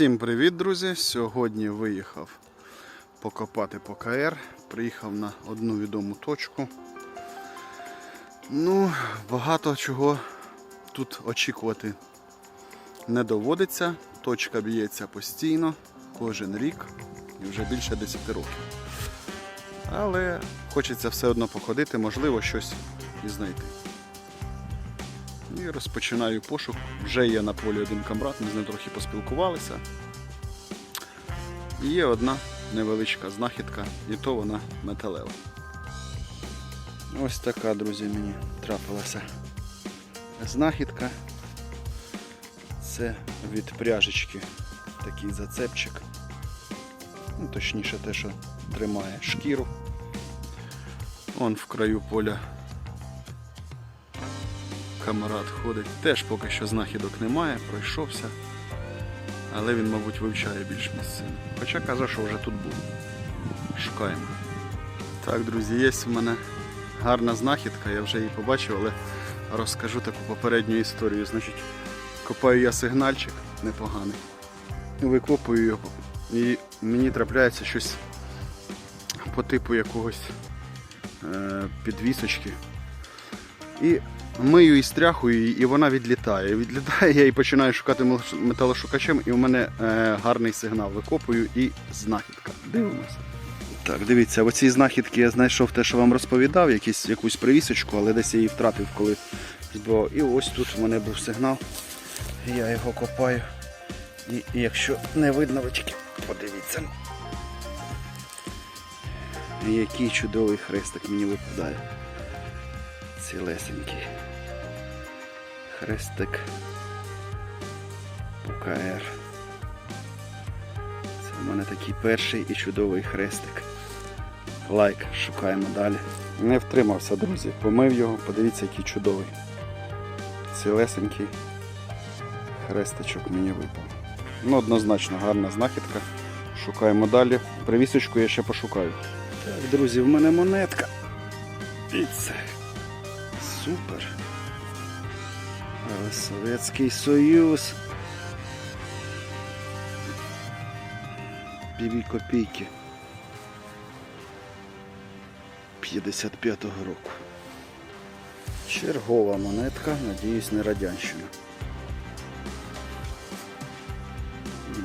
Всім привіт, друзі! Сьогодні виїхав покопати по КР. Приїхав на одну відому точку. Ну, багато чого тут очікувати не доводиться. Точка б'ється постійно, кожен рік і вже більше 10 років. Але хочеться все одно походити, можливо, щось і знайти. І розпочинаю пошук. Вже є на полі один камрад, ми з ним трохи поспілкувалися. І є одна невеличка знахідка, і то вона металева. Ось така, друзі, мені трапилася знахідка. Це від пряжечки такий зацепчик. Ну, точніше те, що тримає шкіру. Он в краю поля камарад ходить. Теж поки що знахідок немає, пройшовся. Але він, мабуть, вивчає більш місцину. Хоча каже, що вже тут був. Шукаємо. Так, друзі, є в мене гарна знахідка, я вже її побачив, але розкажу таку попередню історію. Значить, копаю я сигнальчик непоганий. Викопую його. І мені трапляється щось по типу якогось е, підвісочки. І мию і стряхую і вона відлітає. Відлітає, я і починаю шукати металошукачем, і у мене е, гарний сигнал. Викопую і знахідка. Дивимося. Так, дивіться, оці знахідки я знайшов те, що вам розповідав, якісь, якусь привісочку, але десь я її втратив, коли збивав. І ось тут у мене був сигнал. Я його копаю. І, і якщо не видно, ви тільки подивіться. Який чудовий хрестик мені випадає. Цілесенький. Хрестик УКР. Це в мене такий перший і чудовий хрестик. Лайк, шукаємо далі. Не втримався, друзі. Помив його, подивіться, який чудовий. Цілесенький хрестичок мені випав. Ну, однозначно гарна знахідка. Шукаємо далі. Привісочку я ще пошукаю. Так, друзі, в мене монетка. І це супер. Совєтський Союз. Піві копійки. 55-го року. Чергова монетка, надіюсь, не радянщина.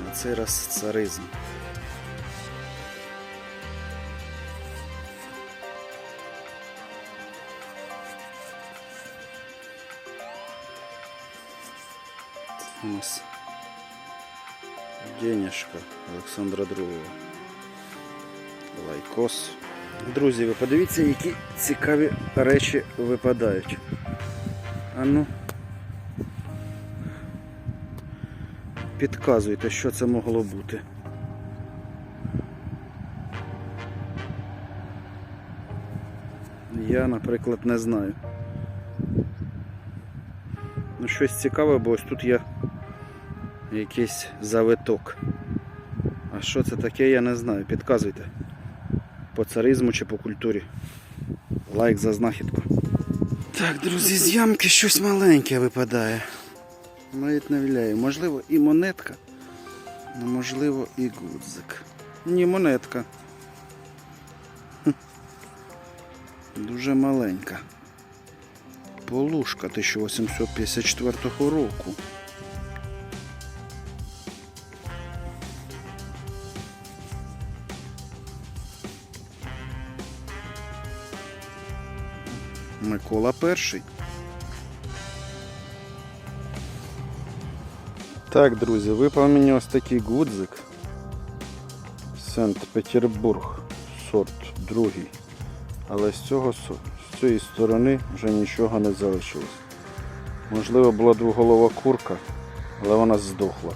На цей раз царизм. У нас денежка Олександра II. Лайкос. Друзі, ви подивіться, які цікаві речі випадають. А ну. Підказуйте, що це могло бути. Я, наприклад, не знаю. Ну, щось цікаве, бо ось тут є якийсь завиток. А що це таке, я не знаю. Підказуйте. По царизму чи по культурі. Лайк за знахідку. Так, друзі, з ямки щось маленьке випадає. Навіть не віляю. Можливо, і монетка, а можливо і гудзик. Ні, монетка. Хм. Дуже маленька. Полушка 1854 року. Микола перший. Так, друзі, випав мені ось такий гудзик. Санкт-Петербург, сорт другий. Але з цього з цієї сторони вже нічого не залишилось. Можливо, була двоголова курка, але вона здохла.